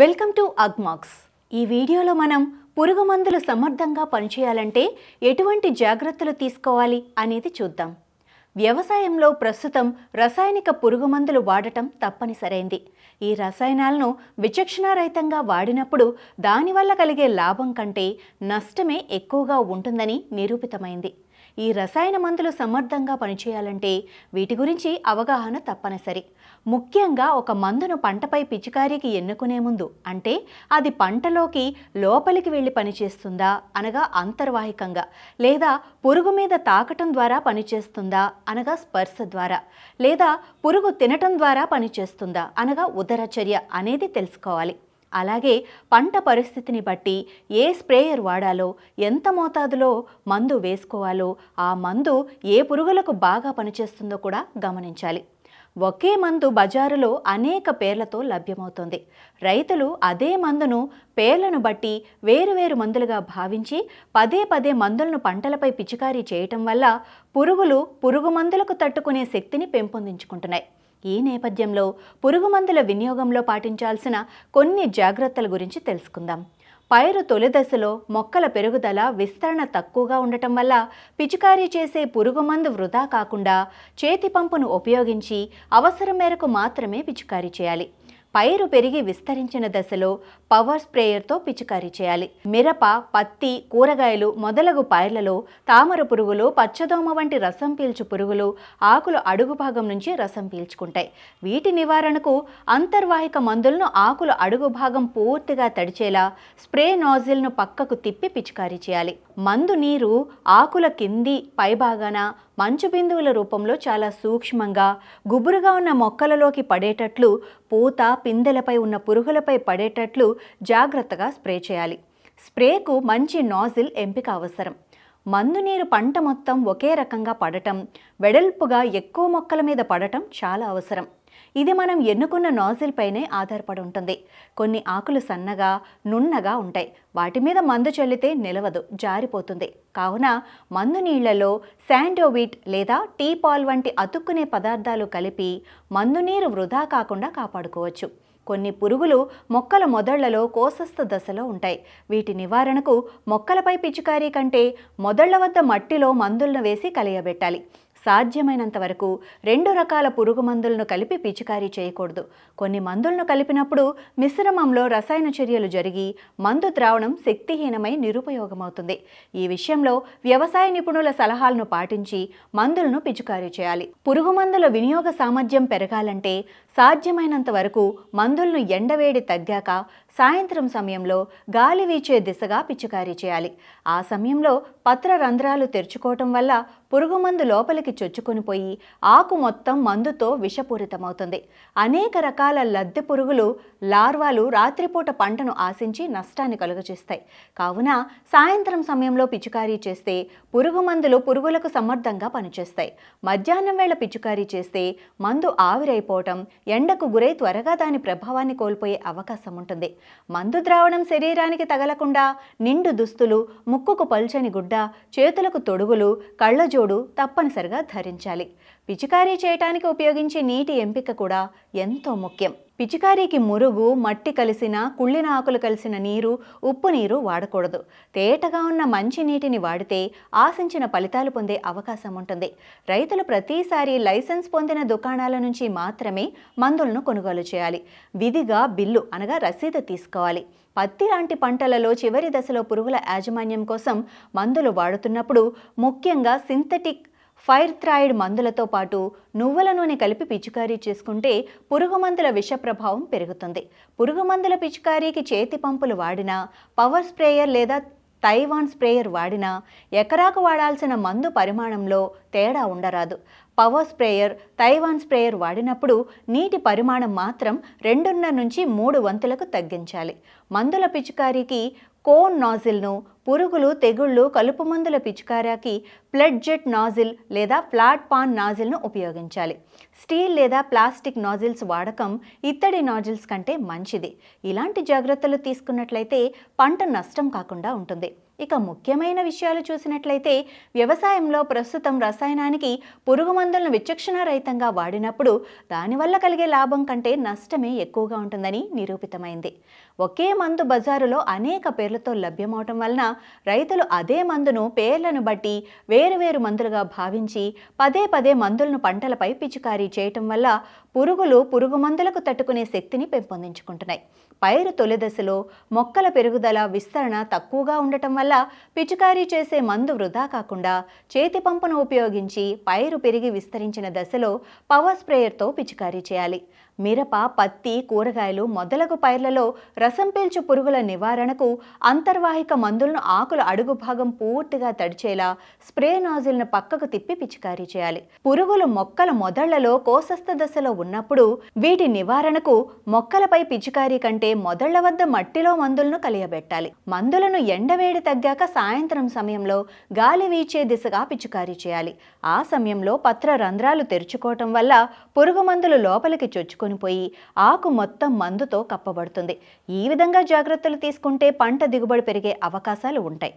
Welcome to Agmax. ఈ వీడియోలో మనం పురుగు మందులు సమర్థంగా పనిచేయాలంటే ఎటువంటి జాగ్రత్తలు తీసుకోవాలి అనేది చూద్దాం. వ్యవసాయంలో ప్రస్తుతం రసాయనిక పురుగు మందులు వాడటం తప్పనిసరైంది. ఈ రసాయనాలను విచక్షణారహితంగా వాడినప్పుడు దానివల్ల కలిగే లాభం కంటే నష్టమే ఎక్కువగా ఉంటుందని నిరూపితమైంది. ఈ రసాయన మందులు సమర్థంగా పనిచేయాలంటే వీటి గురించి అవగాహన తప్పనిసరి. ముఖ్యంగా ఒక మందును పంటపై పిచికారీకి ఎన్నుకునే ముందు అంటే అది పంటలోకి లోపలికి వెళ్ళి పనిచేస్తుందా అనగా అంతర్వాహికంగా లేదా పురుగు మీద తాకటం ద్వారా పనిచేస్తుందా అనగా స్పర్శ ద్వారా లేదా పురుగు తినటం ద్వారా పనిచేస్తుందా అనగా ఉదరచర్య అనేది తెలుసుకోవాలి. అలాగే పంట పరిస్థితిని బట్టి ఏ స్ప్రేయర్ వాడాలో ఎంత మోతాదులో మందు వేసుకోవాలో ఆ మందు ఏ పురుగులకు బాగా పనిచేస్తుందో కూడా గమనించాలి. ఒకే మందు బజారులో అనేక పేర్లతో లభ్యమవుతుంది. రైతులు అదే మందును పేర్లను బట్టి వేరువేరు మందులుగా భావించి పదే పదే మందులను పంటలపై పిచికారీ చేయటం వల్ల పురుగులు పురుగు మందులకు తట్టుకునే శక్తిని పెంపొందించుకుంటున్నాయి. ఈ నేపథ్యంలో పురుగుమందుల వినియోగంలో పాటించాల్సిన కొన్ని జాగ్రత్తల గురించి తెలుసుకుందాం. పైరు తొలి దశలో మొక్కల పెరుగుదల విస్తరణ తక్కువగా ఉండటం వల్ల పిచికారీ చేసే పురుగుమందు వృధా కాకుండా చేతి పంపును ఉపయోగించి అవసరం మేరకు మాత్రమే పిచికారీ చేయాలి. పైరు పెరిగి విస్తరించిన దశలో పవర్ స్ప్రేయర్తో పిచికారీ చేయాలి. మిరప పత్తి కూరగాయలు మొదలగు పైర్లలో తామర పురుగులు పచ్చదోమ వంటి రసం పీల్చు పురుగులు ఆకులు అడుగు భాగం నుంచి రసం పీల్చుకుంటాయి. వీటి నివారణకు అంతర్వాహిక మందులను ఆకుల అడుగు భాగం పూర్తిగా తడిచేలా స్ప్రే నాజిల్ను పక్కకు తిప్పి పిచికారీ చేయాలి. మందు నీరు ఆకుల కింది పైభాగాన మంచు బిందువుల రూపంలో చాలా సూక్ష్మంగా గుబురుగా ఉన్న మొక్కలలోకి పడేటట్లు పూత పిందెలపై ఉన్న పురుగులపై పడేటట్లు జాగ్రత్తగా స్ప్రే చేయాలి. స్ప్రేకు మంచి నాజిల్ ఎంపిక అవసరం. మందునీరు పంట మొత్తం ఒకే రకంగా పడటం వెడల్పుగా ఎక్కువ మొక్కల మీద పడటం చాలా అవసరం. ఇది మనం ఎన్నుకున్న నాజిల్ పైనే ఆధారపడి ఉంటుంది. కొన్ని ఆకులు సన్నగా నున్నగా ఉంటాయి. వాటి మీద మందు చల్లితే నిలవదు జారిపోతుంది. కావున మందు నీళ్ళలో శాండోవిట్ లేదా టీ పాల్ వంటి అతుక్కునే పదార్థాలు కలిపి మందు నీరు వృధా కాకుండా కాపాడుకోవచ్చు. కొన్ని పురుగులు మొక్కల మొదళ్ళలో కోసస్థ దశలో ఉంటాయి. వీటి నివారణకు మొక్కలపై పిచికారీ కంటే మొదళ్ళ వద్ద మట్టిలో మందులను వేసి కలియబెట్టాలి. సాధ్యమైనంత వరకు రెండు రకాల పురుగు మందులను కలిపి పిచికారీ చేయకూడదు. కొన్ని మందులను కలిపినప్పుడు మిశ్రమంలో రసాయన చర్యలు జరిగి మందు ద్రావణం శక్తిహీనమై నిరుపయోగమవుతుంది. ఈ విషయంలో వ్యవసాయ నిపుణుల సలహాలను పాటించి మందులను పిచికారీ చేయాలి. పురుగు మందుల వినియోగ సామర్థ్యం పెరగాలంటే సాధ్యమైనంత వరకు మందులను ఎండవేడి తగ్గాక సాయంత్రం సమయంలో గాలి వీచే దిశగా పిచికారీ చేయాలి. ఆ సమయంలో పత్ర రంధ్రాలు తెరుచుకోవటం వల్ల పురుగుమందు లోపలికి చొచ్చుకొని పోయి ఆకు మొత్తం మందుతో విషపూరితమవుతుంది. అనేక రకాల లద్దె పురుగులు లార్వాలు రాత్రిపూట పంటను ఆశించి నష్టాన్ని కలుగజేస్తాయి. కావున సాయంత్రం సమయంలో పిచికారీ చేస్తే పురుగు మందులు పురుగులకు సమర్థంగా పనిచేస్తాయి. మధ్యాహ్నం వేళ పిచికారీ చేస్తే మందు ఆవిరైపోవటం ఎండకు గురై త్వరగా దాని ప్రభావాన్ని కోల్పోయే అవకాశం ఉంటుంది. మందు ద్రావణం శరీరానికి తగలకుండా నిండు దుస్తులు ముక్కుకు పల్చని గుడ్డ చేతులకు తొడుగులు కళ్ళజోడు తప్పనిసరిగా ధరించాలి. పిచికారీ చేయటానికి ఉపయోగించే నీటి ఎంపిక కూడా ఎంతో ముఖ్యం. పిచికారీకి మురుగు మట్టి కలిసిన కుళ్ళిన ఆకులు కలిసిన నీరు ఉప్పు నీరు వాడకూడదు. తేటగా ఉన్న మంచి నీటిని వాడితే ఆశించిన ఫలితాలు పొందే అవకాశం ఉంటుంది. రైతులు ప్రతిసారి లైసెన్స్ పొందిన దుకాణాల నుంచి మాత్రమే మందులను కొనుగోలు చేయాలి. విధిగా బిల్లు అనగా రసీదు తీసుకోవాలి. పత్తి లాంటి పంటలలో చివరి దశలో పురుగుల యాజమాన్యం కోసం మందులు వాడుతున్నప్పుడు ముఖ్యంగా సింథటిక్ ఫైర్ థ్రాయిడ్ మందులతో పాటు నువ్వుల నూనె కలిపి పిచికారీ చేసుకుంటే పురుగు మందుల విష ప్రభావం పెరుగుతుంది. పురుగు మందుల పిచికారీకి చేతి పంపులు వాడినా పవర్ స్ప్రేయర్ లేదా తైవాన్ స్ప్రేయర్ వాడినా ఎకరాకు వాడాల్సిన మందు పరిమాణంలో తేడా ఉండరాదు. పవర్ స్ప్రేయర్ తైవాన్ స్ప్రేయర్ వాడినప్పుడు నీటి పరిమాణం మాత్రం రెండున్నర నుంచి మూడు వంతులకు తగ్గించాలి. మందుల పిచికారీకి కోన్ నాజిల్ను పురుగులు తెగుళ్ళు కలుపు మందుల పిచికారాకి ప్లడ్ జెట్ నాజిల్ లేదా ఫ్లాట్ పాన్ నాజిల్ను ఉపయోగించాలి. స్టీల్ లేదా ప్లాస్టిక్ నాజిల్స్ వాడకం ఇత్తడి నాజిల్స్ కంటే మంచిది. ఇలాంటి జాగ్రత్తలు తీసుకున్నట్లయితే పంట నష్టం కాకుండా ఉంటుంది. ఇక ముఖ్యమైన విషయాలు చూసినట్లయితే వ్యవసాయంలో ప్రస్తుతం రసాయనానికి పురుగు మందులను విచక్షణారహితంగా వాడినప్పుడు దానివల్ల కలిగే లాభం కంటే నష్టమే ఎక్కువగా ఉంటుందని నిరూపితమైంది. ఒకే మందు బజారులో అనేక పేర్లతో లభ్యమవటం వలన రైతులు అదే మందును పేర్లను బట్టి వేరువేరు మందులుగా భావించి పదే పదే మందులను పంటలపై పిచికారీ చేయటం వల్ల పురుగులు పురుగు మందులకు తట్టుకునే శక్తిని పెంపొందించుకుంటున్నాయి. పైరు తొలి దశలో మొక్కల పెరుగుదల విస్తరణ తక్కువగా ఉండటం వల్ల పిచికారీ చేసే మందు వృధా కాకుండా చేతి పంపును ఉపయోగించి పైరు పెరిగి విస్తరించిన దశలో పవర్ స్ప్రేయర్తో పిచికారీ చేయాలి. మిరప పత్తి కూరగాయలు మొదలగు పైర్లలో రసం పీల్చు పురుగుల నివారణకు అంతర్వాహిక మందులను ఆకుల అడుగు భాగం పూర్తిగా తడిచేలా స్ప్రే నాజిల్ను పక్కకు తిప్పి పిచికారీ చేయాలి. పురుగులు మొక్కల మొదళ్ళలో కోసస్థ దశలో ఉన్నప్పుడు వీటి నివారణకు మొక్కలపై పిచికారీ కంటే మొదళ్ళ వద్ద మట్టిలో మందులను కలియబెట్టాలి. మందులను ఎండవేడి తగ్గాక సాయంత్రం సమయంలో గాలి వీచే దిశగా పిచికారీ చేయాలి. ఆ సమయంలో పత్ర రంధ్రాలు తెరుచుకోవటం వల్ల పురుగు మందులు లోపలికి చొచ్చుకుని పోయి ఆకు మొత్తం మందుతో కప్పబడుతుంది. ఈ విధంగా జాగ్రత్తలు తీసుకుంటే పంట దిగుబడి పెరిగే అవకాశాలు ఉంటాయి.